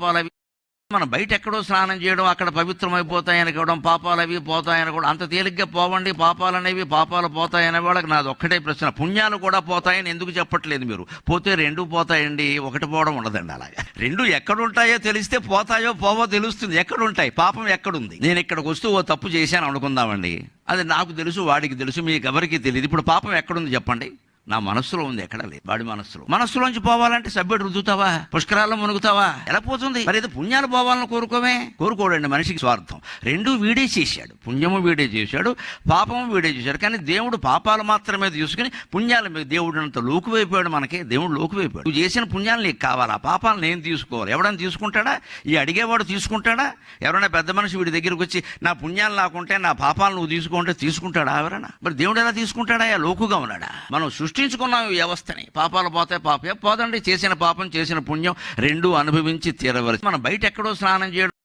పాపాలు అవి మనం బయట ఎక్కడో స్నానం చేయడం అక్కడ పవిత్రమైపోతాయని కూడా పాపాలు అవి పోతాయని కూడా అంత తేలిగ్గా పోవండి పాపాలు అనేవి పాపాలు పోతాయనే వాళ్ళకి నాది ఒక్కటే ప్రశ్న. పుణ్యాలు కూడా పోతాయని ఎందుకు చెప్పట్లేదు మీరు? పోతే రెండు పోతాయండి ఒకటి పోవడం ఉండదండి అలాగా. రెండు ఎక్కడుంటాయో తెలిస్తే పోతాయో పోవో తెలుస్తుంది. ఎక్కడుంటాయి? పాపం ఎక్కడుంది? నేను ఇక్కడికి వస్తూ ఓ తప్పు చేశాను అనుకుందామండి. అది నాకు తెలుసు వాడికి తెలుసు మీకు ఎవరికి తెలియదు. ఇప్పుడు పాపం ఎక్కడుంది చెప్పండి? నా మనస్సులో ఉంది ఎక్కడ లేదు. వాడి మనస్సులో. మనస్సులోంచి పోవాలంటే సభ్యుడు రుద్దుతావా? పుష్కరాల్లో మునుగుతావా? ఎలా పోతుంది? మరి ఏదో పుణ్యాలు పోవాలని కోరుకోమే? కోరుకోడండి మనిషికి స్వార్థం. రెండు వీడే చేశాడు. పుణ్యము వీడే చేశాడు పాపము వీడే చేశాడు. కానీ దేవుడు పాపాలు మాత్రమే తీసుకుని పుణ్యాల మీద దేవుడు అంత లోకువైపోయాడు మనకి. దేవుడు లోకువైపోయాడు నువ్వు చేసిన పుణ్యాలు నీకు కావాలా? పాపాలు నేను తీసుకోవాలి. ఎవడని తీసుకుంటాడా? ఈ అడిగేవాడు తీసుకుంటాడా? ఎవరైనా పెద్ద మనిషి వీడి దగ్గరికి వచ్చి నా పుణ్యాలు నాకుంటే నా పాపాలు నువ్వు తీసుకుంటే తీసుకుంటాడా ఎవరైనా? మరి దేవుడు ఎలా తీసుకుంటాడా? లోకుగా ఉన్నాడా? మనం సృష్టి సృష్టించుకున్నాం ఈ వ్యవస్థని. పాపాలు పోతే పాపే. పోదండి చేసిన పాపం చేసిన పుణ్యం రెండు అనుభవించి తీరవలసి. మనం బయట ఎక్కడో స్నానం చేయడం